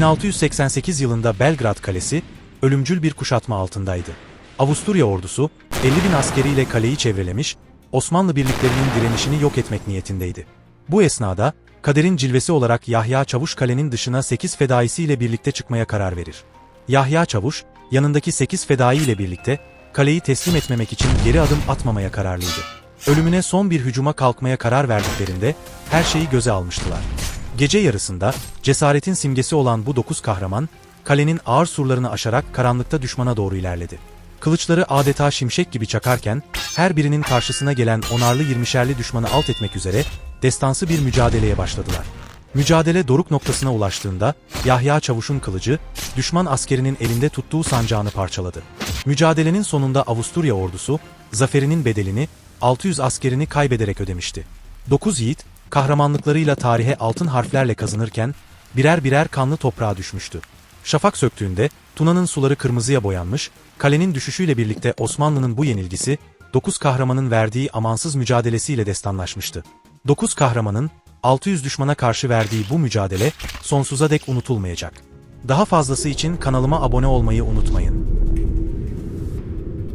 1688 yılında Belgrad Kalesi, ölümcül bir kuşatma altındaydı. Avusturya ordusu, 50 bin askeriyle kaleyi çevrelemiş, Osmanlı birliklerinin direnişini yok etmek niyetindeydi. Bu esnada, kaderin cilvesi olarak Yahya Çavuş kalenin dışına 8 fedaisiyle birlikte çıkmaya karar verir. Yahya Çavuş, yanındaki 8 fedai ile birlikte, kaleyi teslim etmemek için geri adım atmamaya kararlıydı. Ölümüne son bir hücuma kalkmaya karar verdiklerinde, her şeyi göze almıştılar. Gece yarısında, cesaretin simgesi olan bu dokuz kahraman, kalenin ağır surlarını aşarak karanlıkta düşmana doğru ilerledi. Kılıçları adeta şimşek gibi çakarken, her birinin karşısına gelen onarlı yirmişerli düşmanı alt etmek üzere, destansı bir mücadeleye başladılar. Mücadele doruk noktasına ulaştığında, Yahya Çavuş'un kılıcı, düşman askerinin elinde tuttuğu sancağını parçaladı. Mücadelenin sonunda Avusturya ordusu, zaferinin bedelini, 600 askerini kaybederek ödemişti. 9 yiğit, kahramanlıklarıyla tarihe altın harflerle kazınırken, birer birer kanlı toprağa düşmüştü. Şafak söktüğünde, Tuna'nın suları kırmızıya boyanmış, kalenin düşüşüyle birlikte Osmanlı'nın bu yenilgisi, 9 kahramanın verdiği amansız mücadelesiyle destanlaşmıştı. 9 kahramanın, 600 düşmana karşı verdiği bu mücadele, sonsuza dek unutulmayacak. Daha fazlası için kanalıma abone olmayı unutmayın.